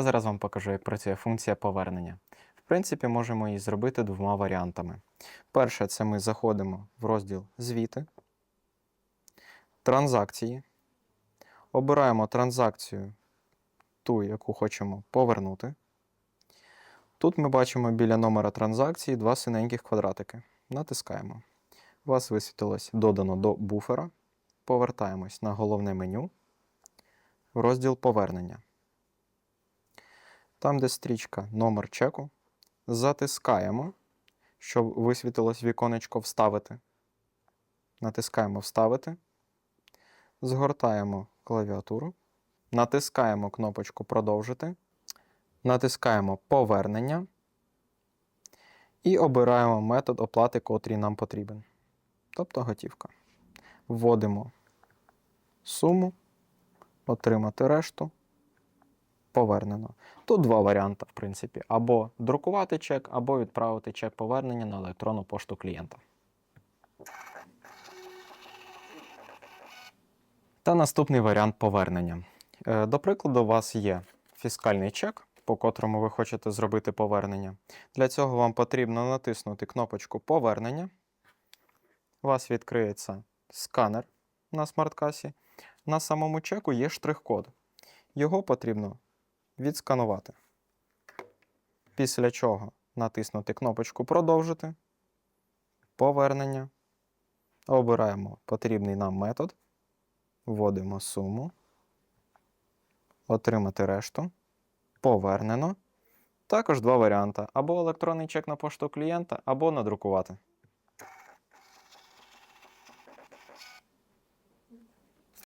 Зараз вам покажу, як працює функція повернення. В принципі, можемо її зробити двома варіантами. Перше, це ми заходимо в розділ Звіти, транзакції. Обираємо транзакцію, ту, яку хочемо повернути. Тут ми бачимо біля номера транзакції два синеньких квадратики. Натискаємо. У вас висвітилось додано до буфера. Повертаємось на головне меню в розділ повернення. Там, де стрічка номер чеку, затискаємо, щоб висвітилось віконечко Вставити. Натискаємо Вставити. Згортаємо клавіатуру. Натискаємо кнопочку Продовжити. Натискаємо Повернення. І обираємо метод оплати, котрий нам потрібен. Тобто готівка. Вводимо суму, отримати решту повернено. Тут два варіанти, в принципі: або друкувати чек, або відправити чек повернення на електронну пошту клієнта. Та наступний варіант повернення. Е, До прикладу, у вас є фіскальний чек, по котрому ви хочете зробити повернення. Для цього вам потрібно натиснути кнопочку Повернення. У вас відкриється сканер на смарт-касі. На самому чеку є штрих-код. Його потрібно відсканувати. Після чого натиснути кнопочку Продовжити. Повернення. Обираємо потрібний нам метод. Вводимо суму. Отримати решту. Повернено. Також два варіанти: або електронний чек на пошту клієнта, або надрукувати.